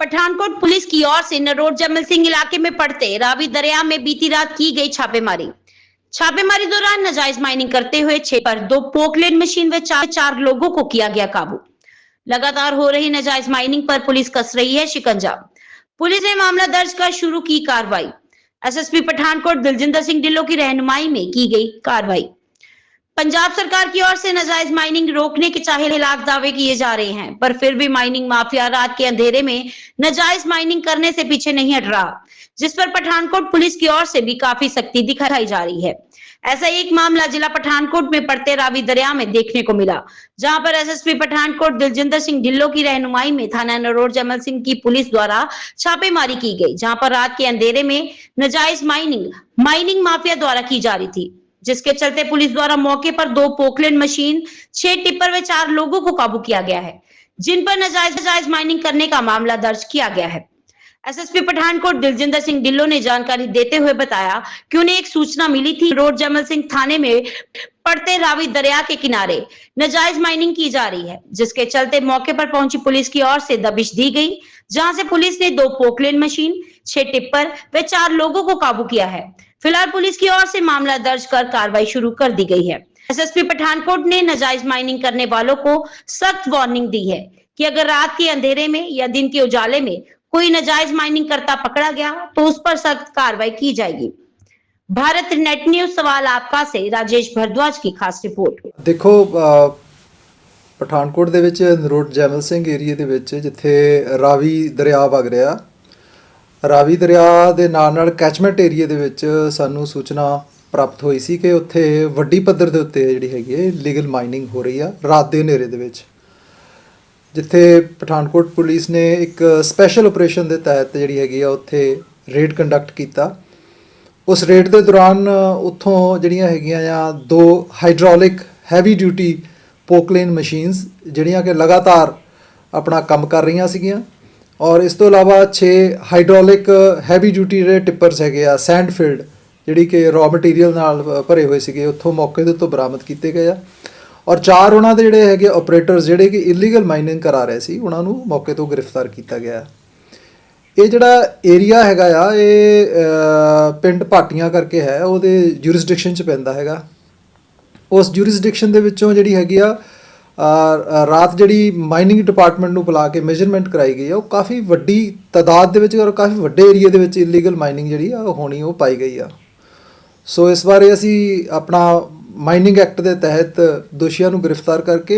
Pathankot police की ओर से नरोड जमल सिंह इलाके में पड़ते रावी दरिया में बीती रात की गई छापेमारी। छापेमारी दौरान नजायज माइनिंग करते हुए छह पर दो पोकलेन मशीन व चार चार लोगों को किया गया काबू। लगातार हो रही नजायज माइनिंग पर पुलिस कस रही है शिकंजा। पुलिस ने मामला दर्ज कर शुरू की कार्रवाई। एसएसपी पठानकोट दिलजिंदर सिंह ढिल्लो की रहनुमाई में की गई कार्रवाई। पंजाब सरकार की ओर से नाजायज माइनिंग रोकने के चाहे लाख दावे किए जा रहे हैं, पर फिर भी माइनिंग माफिया रात के अंधेरे में नाजायज माइनिंग करने से पीछे नहीं हट रहा, जिस पर पठानकोट पुलिस की ओर से भी काफ़ी सख्ती दिखाई जा रही है। ऐसा एक मामला जिला पठानकोट में पड़ते रावी दरिया में देखने को मिला, जहाँ पर एसएसपी पठानकोट दिलजिंदर सिंह ढिल्लो की रहनुमाई में थाना नरोड जमल सिंह की पुलिस द्वारा छापेमारी की गई, जहाँ पर रात के अंधेरे में नाजायज माइनिंग माइनिंग माफिया द्वारा की जा रही थी। जिसके चलते पुलिस द्वारा मौके पर दो पोकलेन मशीन, छह टिप्पर व चार लोगों को काबू किया गया है, जिन पर नाजायज नाजायज माइनिंग करने का मामला दर्ज किया गया है। एसएसपी पठानकोट दिलजिंदर सिंह ढिल्लो ने जानकारी देते हुए बताया कि उन्हें एक सूचना मिली थी, रोड जमल सिंह थाने में पड़ते रावी दरिया के किनारे नजायज माइनिंग की जा रही है, जिसके चलते मौके पर पहुँची पुलिस की ओर से दबिश दी गई, जहाँ से पुलिस ने दो पोकलेन मशीन, छह टिप्पर व चार लोगों को काबू किया है। फिलहाल पुलिस की ओर से मामला दर्ज कर कार्रवाई शुरू कर दी गई है एसएसपी पठानकोट ने नाजायज माइनिंग करने वालों को सख्त वार्निंग दी है कि अगर रात के अंधेरे में या दिन के उजाले में कोई नाजायज माइनिंग करता पकड़ा गया तो उस पर सख्त कार्रवाई की जाएगी भारत नेट न्यूज सवाल आपका से राजेश भारद्वाज की खास रिपोर्ट ਦੇਖੋ ਅ, ਪਠਾਨਕੋਟ ਦੇ ਵਿੱਚ ਨਰੋਡ ਜੈਮਲ ਸਿੰਘ ਏਰੀਏ ਦੇ ਵਿੱਚ ਜਿੱਥੇ ਰਾਵੀ ਦਰਿਆ ਵਗ ਰਿਹਾ ਰਾਵੀ ਦਰਿਆ ਦੇ ਨਾਲ ਨਾਲ ਕੈਚਮੈਂਟ ਏਰੀਏ ਦੇ ਵਿੱਚ ਸਾਨੂੰ ਸੂਚਨਾ ਪ੍ਰਾਪਤ ਹੋਈ ਸੀ ਕਿ ਉੱਥੇ ਵੱਡੀ ਪੱਧਰ ਦੇ ਉੱਤੇ ਜਿਹੜੀ ਹੈਗੀ ਹੈ ਲੀਗਲ ਮਾਈਨਿੰਗ ਹੋ ਰਹੀ ਆ, ਰਾਤ ਦੇ ਹਨੇਰੇ ਦੇ ਵਿੱਚ। ਜਿੱਥੇ ਪਠਾਨਕੋਟ ਪੁਲਿਸ ਨੇ ਇੱਕ ਸਪੈਸ਼ਲ ਆਪਰੇਸ਼ਨ ਦੇ ਤਹਿਤ ਜਿਹੜੀ ਹੈਗੀ ਆ, ਉੱਥੇ ਰੇਡ ਕੰਡਕਟ ਕੀਤਾ। ਉਸ ਰੇਡ ਦੇ ਦੌਰਾਨ ਉੱਥੋਂ ਜਿਹੜੀਆਂ ਹੈਗੀਆਂ ਆ, ਦੋ hydraulic heavy duty Poclain machines ਜਿਹੜੀਆਂ ਕਿ ਲਗਾਤਾਰ ਆਪਣਾ ਕੰਮ ਕਰ ਰਹੀਆਂ ਸੀਗੀਆਂ। ਔਰ ਇਸ ਤੋਂ ਇਲਾਵਾ 6 ਹਾਈਡ੍ਰੋਲਿਕ ਹੈਵੀ ਡਿਊਟੀ ਜਿਹੜੇ ਟਿੱਪਰਸ ਹੈਗੇ ਆ ਸੈਂਡਫੀਲਡ ਜਿਹੜੀ ਕਿ ਰॉ ਮਟੀਰੀਅਲ ਨਾਲ ਭਰੇ ਹੋਏ ਸੀਗੇ, ਉੱਥੋਂ ਮੌਕੇ ਦੇ ਉੱਤੋਂ ਬਰਾਮਦ ਕੀਤੇ ਗਏ ਆ। ਔਰ ਚਾਰ ਉਹਨਾਂ ਦੇ ਜਿਹੜੇ ਹੈਗੇ ਆਪਰੇਟਰਸ ਜਿਹੜੇ ਕਿ ਇਲੀਗਲ ਮਾਈਨਿੰਗ ਕਰਾ ਰਹੇ ਸੀ, ਉਹਨਾਂ ਨੂੰ ਮੌਕੇ ਤੋਂ ਗ੍ਰਿਫਤਾਰ ਕੀਤਾ ਗਿਆ ਇਹ ਜਿਹੜਾ ਏਰੀਆ ਹੈਗਾ ਆ, ਇਹ ਪਿੰਡ ਭਾਟੀਆਂ ਕਰਕੇ ਹੈ, ਉਹਦੇ ਜੁਰਿਸਡਿਕਸ਼ਨ ਚ ਪੈਂਦਾ ਹੈਗਾ। ਉਸ ਜੁਰਿਸਡਿਕਸ਼ਨ ਦੇ ਵਿੱਚੋਂ ਜਿਹੜੀ ਹੈਗੀ ਆ ਰਾਤ ਜਿਹੜੀ ਮਾਈਨਿੰਗ ਡਿਪਾਰਟਮੈਂਟ ਨੂੰ ਬੁਲਾ ਕੇ ਮੈਜਰਮੈਂਟ ਕਰਾਈ ਗਈ ਆ, ਉਹ ਕਾਫੀ ਵੱਡੀ ਤਾਦਾਦ ਦੇ ਵਿੱਚ ਔਰ ਕਾਫੀ ਵੱਡੇ ਏਰੀਆ ਦੇ ਵਿੱਚ ਇਲੀਗਲ ਮਾਈਨਿੰਗ ਜਿਹੜੀ ਆ, ਉਹ ਹੋਣੀ, ਉਹ ਪਾਈ ਗਈ ਆ। ਸੋ ਇਸ ਬਾਰੇ ਅਸੀਂ ਆਪਣਾ ਮਾਈਨਿੰਗ ਐਕਟ ਦੇ ਤਹਿਤ ਦੋਸ਼ੀਆਂ ਨੂੰ ਗ੍ਰਿਫਤਾਰ ਕਰਕੇ